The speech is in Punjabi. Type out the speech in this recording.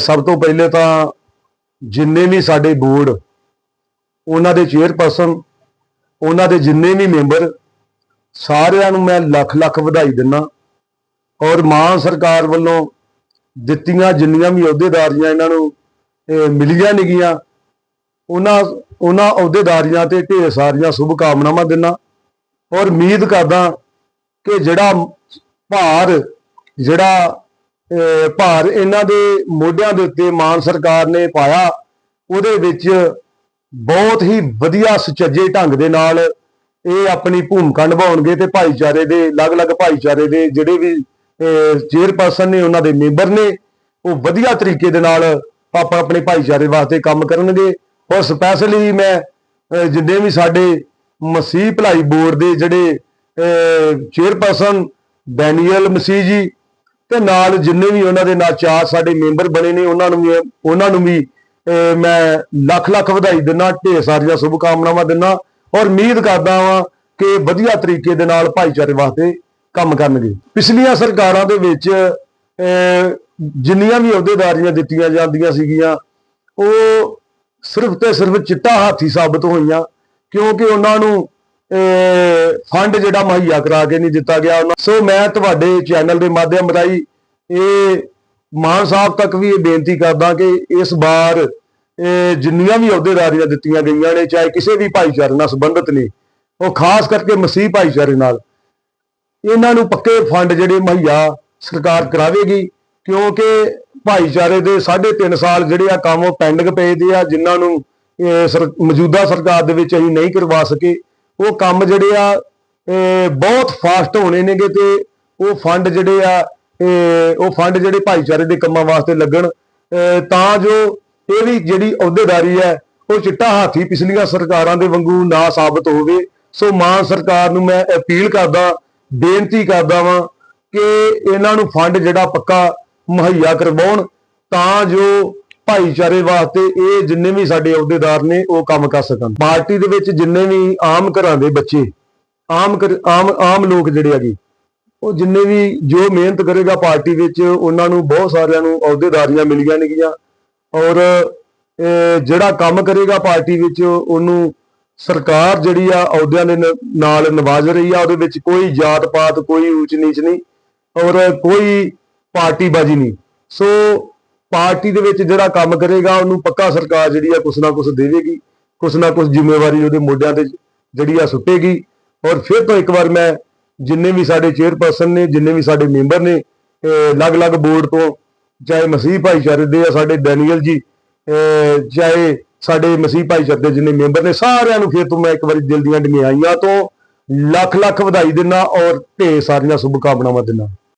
ਸਭ ਤੋਂ ਪਹਿਲੇ ਤਾਂ ਜਿੰਨੇ ਵੀ ਸਾਡੇ ਬੋਰਡ, ਉਹਨਾਂ ਦੇ ਚੇਅਰਪਰਸਨ, ਉਹਨਾਂ ਦੇ ਜਿੰਨੇ ਵੀ ਮੈਂਬਰ, ਸਾਰਿਆਂ ਨੂੰ ਮੈਂ ਲੱਖ ਲੱਖ ਵਧਾਈ ਦਿੰਦਾ। ਔਰ ਮਾਨ ਸਰਕਾਰ ਵੱਲੋਂ ਦਿੱਤੀਆਂ ਜਿੰਨੀਆਂ ਵੀ ਅਹੁਦੇਦਾਰੀਆਂ ਇਹਨਾਂ ਨੂੰ ਮਿਲੀਆਂ ਨੇਗੀਆਂ ਉਹਨਾਂ ਉਹਨਾਂ ਅਹੁਦੇਦਾਰੀਆਂ ਤੇ ਢੇਰ ਸਾਰੀਆਂ ਸ਼ੁਭ ਕਾਮਨਾਵਾਂ ਦਿੰਦਾ। ਔਰ ਉਮੀਦ ਕਰਦਾ ਕਿ ਜਿਹੜਾ ਭਾਰ, ਜਿਹੜਾ ਭਾਰ ਇਹਨਾਂ ਦੇ ਮੋਢਿਆਂ ਦੇ ਉੱਤੇ ਮਾਨ ਸਰਕਾਰ ਨੇ ਪਾਇਆ, ਉਹਦੇ ਵਿੱਚ ਬਹੁਤ ਹੀ ਵਧੀਆ ਸੁਚੱਜੇ ਢੰਗ ਦੇ ਨਾਲ ਇਹ ਆਪਣੀ ਭੂਮਿਕਾ ਨਿਭਾਉਣਗੇ ਤੇ ਭਾਈਚਾਰੇ ਦੇ, ਅਲੱਗ-ਅਲੱਗ ਭਾਈਚਾਰੇ ਦੇ ਜਿਹੜੇ ਵੀ ਚੇਅਰਪਰਸਨ ਨੇ ਉਹਨਾਂ ਦੇ ਮੈਂਬਰ ਨੇ, ਉਹ ਵਧੀਆ ਤਰੀਕੇ ਦੇ ਨਾਲ ਆਪਾਂ ਆਪਣੇ ਭਾਈਚਾਰੇ ਵਾਸਤੇ ਕੰਮ ਕਰਨਗੇ। ਔਰ ਸਪੈਸ਼ਲੀ ਮੈਂ ਜਿੰਨੇ ਵੀ ਸਾਡੇ ਮਸੀਹ ਭਲਾਈ ਬੋਰਡ ਦੇ ਜਿਹੜੇ ਚੇਅਰਪਰਸਨ, ਡੈਨੀਅਲ ਮਸੀਹ ਜੀ ਤੇ ਨਾਲ ਜਿੰਨੇ ਵੀ ਉਹਨਾਂ ਦੇ ਨਾਲ ਚਾਰ ਸਾਡੇ ਮੈਂਬਰ ਬਣੇ ਨੇ ਉਹਨਾਂ ਨੂੰ ਵੀ ਉਹਨਾਂ ਨੂੰ ਵੀ ਅਹ, ਮੈਂ ਲੱਖ ਲੱਖ ਵਧਾਈ ਦਿੰਦਾ ਢੇਰ ਸਾਰੀਆਂ ਸ਼ੁਭ ਕਾਮਨਾਵਾਂ ਦਿੰਦਾ ਔਰ ਉਮੀਦ ਕਰਦਾ ਵਾਂ ਕਿ ਵਧੀਆ ਤਰੀਕੇ ਦੇ ਨਾਲ ਭਾਈਚਾਰੇ ਵਾਸਤੇ ਕੰਮ ਕਰਨਗੇ। ਪਿਛਲੀਆਂ ਸਰਕਾਰਾਂ ਦੇ ਵਿੱਚ ਅਹ, ਜਿੰਨੀਆਂ ਵੀ ਅਹੁਦੇਦਾਰੀਆਂ ਦਿੱਤੀਆਂ ਜਾਂਦੀਆਂ ਸੀਗੀਆਂ ਉਹ ਸਿਰਫ ਤੇ ਸਿਰਫ ਚਿੱਟਾ ਹਾਥੀ ਸਾਬਤ ਹੋਈਆਂ ਕਿਉਂਕਿ ਉਹਨਾਂ ਨੂੰ ਫੰਡ ਜਿਹੜਾ ਮੁਹੱਈਆ ਕਰਾ ਕੇ ਨਹੀਂ ਦਿੱਤਾ ਗਿਆ ਉਹਨਾਂ- ਸੋ ਮੈਂ ਤੁਹਾਡੇ ਚੈਨਲ ਦੇ ਮਾਧਿਅਮ ਰਾਹੀਂ ਇਹ ਮਾਨ ਸਾਹਿਬ ਤੱਕ ਵੀ ਇਹ ਬੇਨਤੀ ਕਰਦਾ ਕਿ ਇਸ ਵਾਰ ਜਿੰਨੀਆਂ ਵੀ ਅਹੁਦੇਦਾਰੀਆਂ ਦਿੱਤੀਆਂ ਗਈਆਂ ਨੇ, ਚਾਹੇ ਕਿਸੇ ਵੀ ਭਾਈਚਾਰੇ ਨਾਲ ਸੰਬੰਧਿਤ ਨੇ, ਉਹ ਖਾਸ ਕਰਕੇ ਮਸੀਹ ਭਾਈਚਾਰੇ ਨਾਲ, ਇਹਨਾਂ ਨੂੰ ਪੱਕੇ ਫੰਡ ਜਿਹੜੇ ਮੁਹੱਈਆ ਸਰਕਾਰ ਕਰਾਵੇਗੀ, ਕਿਉਂਕਿ ਭਾਈਚਾਰੇ ਦੇ 3.5 ਸਾਲ ਜਿਹੜੇ ਆ ਕੰਮ ਉਹ ਪੈਂਡਿੰਗ ਪਏ ਦੇ ਆ, ਜਿਨ੍ਹਾਂ ਨੂੰ ਇਹ ਸਰ- ਮੌਜੂਦਾ ਸਰਕਾਰ ਦੇ ਵਿੱਚ ਅਸੀਂ ਨਹੀਂ ਕਰਵਾ ਸਕੇ। ਉਹ ਕੰਮ ਜਿਹੜੇ ਆ ਬਹੁਤ ਫਾਸਟ ਹੋਣੇ ਨੇਗੇ ਤੇ ਉਹ ਫੰਡ ਜਿਹੜੇ ਆ ਉਹ ਫੰਡ ਜਿਹੜੇ ਭਾਈਚਾਰੇ ਦੇ ਕੰਮਾਂ ਵਾਸਤੇ ਲੱਗਣ। ਤਾਂ ਜੋ ਇਹ ਵੀ ਜਿਹੜੀ ਅਹੁਦੇਦਾਰੀ ਹੈ, ਉਹ ਚਿੱਟਾ ਹਾਥੀ ਪਿਛਲੀਆਂ ਸਰਕਾਰਾਂ ਦੇ ਵਾਂਗੂ ਨਾ ਸਾਬਤ ਹੋਵੇ। ਸੋ ਮਾਨ ਸਰਕਾਰ ਨੂੰ ਮੈਂ ਅਪੀਲ ਕਰਦਾ, ਬੇਨਤੀ ਕਰਦਾ ਵਾਂ ਕਿ ਇਹਨਾਂ ਨੂੰ ਫੰਡ ਜਿਹੜਾ ਪੱਕਾ ਮੁਹੱਈਆ ਕਰਵਾਉਣ, ਤਾਂ ਜੋ ਭਾਈਚਾਰੇ ਵਾਸਤੇ ਇਹ ਜਿੰਨੇ ਵੀ ਸਾਡੇ ਅਹੁਦੇਦਾਰ ਨੇ ਉਹ ਕੰਮ ਕਰ ਸਕਣ। ਪਾਰਟੀ ਦੇ ਵਿੱਚ ਜਿੰਨੇ ਵੀ ਆਮ ਘਰਾਂ ਦੇ ਬੱਚੇ, ਆਮ ਆਮ ਆਮ ਲੋਕ ਜਿਹੜੇ ਹੈਗੇ, ਉਹ ਜਿੰਨੇ ਵੀ ਜੋ ਮਿਹਨਤ ਕਰੇਗਾ ਪਾਰਟੀ ਵਿੱਚ, ਉਹਨਾਂ ਨੂੰ ਬਹੁਤ ਸਾਰਿਆਂ ਨੂੰ ਅਹੁਦੇਦਾਰੀਆਂ ਮਿਲੀਆਂ ਨੇਗੀਆਂ। ਔਰ, ਇਹ ਜਿਹੜਾ ਕੰਮ ਕਰੇਗਾ ਪਾਰਟੀ ਵਿੱਚ, ਉਹਨੂੰ ਸਰਕਾਰ ਜਿਹੜੀ ਆ ਅਹੁਦਿਆਂ ਦੇ ਨ- ਨਾਲ ਨਵਾਜ ਰਹੀ ਆ, ਉਹਦੇ ਵਿੱਚ ਕੋਈ ਜਾਤ ਪਾਤ ਕੋਈ ਊਚ ਨੀਚ ਨਹੀਂ, ਔਰ ਕੋਈ ਪਾਰਟੀਬਾਜ਼ੀ ਨਹੀਂ। ਸੋ ਪਾਰਟੀ ਦੇ ਵਿੱਚ ਜਿਹੜਾ ਕੰਮ ਕਰੇਗਾ, ਉਹਨੂੰ ਪੱਕਾ ਸਰਕਾਰ ਜਿਹੜੀ ਆ ਕੁਛ ਨਾ ਕੁਛ ਦੇਵੇਗੀ, ਕੁਛ ਨਾ ਕੁਛ ਜ਼ਿੰਮੇਵਾਰੀ ਉਹਦੇ ਮੋਢਿਆਂ ਤੇ ਜਿਹੜੀ ਆ ਸੁੱਟੇਗੀ। ਔਰ ਫਿਰ ਤੋਂ ਇੱਕ ਵਾਰ ਮੈਂ ਜਿੰਨੇ ਵੀ ਸਾਡੇ ਚੇਅਰਪਰਸਨ ਨੇ, ਜਿੰਨੇ ਵੀ ਸਾਡੇ ਮੈਂਬਰ ਨੇ ਅਲੱਗ-ਅਲੱਗ ਬੋਰਡ ਤੋਂ, ਚਾਹੇ ਮਸੀਹ ਭਾਈਚਾਰੇ ਦੇ ਆ ਸਾਡੇ ਡੈਨੀਅਲ ਜੀ ਅਹ ਚਾਹੇ ਸਾਡੇ ਮਸੀਹ ਭਾਈਚਾਰੇ ਦੇ ਜਿੰਨੇ ਮੈਂਬਰ ਨੇ, ਸਾਰਿਆਂ ਨੂੰ ਫਿਰ ਤੋਂ ਮੈਂ ਇੱਕ ਵਾਰੀ ਦਿਲ ਦੀਆਂ ਡੰਗਿਆਈਆਂ ਤੋਂ ਲੱਖ ਲੱਖ ਵਧਾਈ ਦਿੰਦਾ ਔਰ ਢੇਰ ਸਾਰੀਆਂ ਸ਼ੁਭ ਕਾਮਨਾਵਾਂ ਦਿੰਦਾ।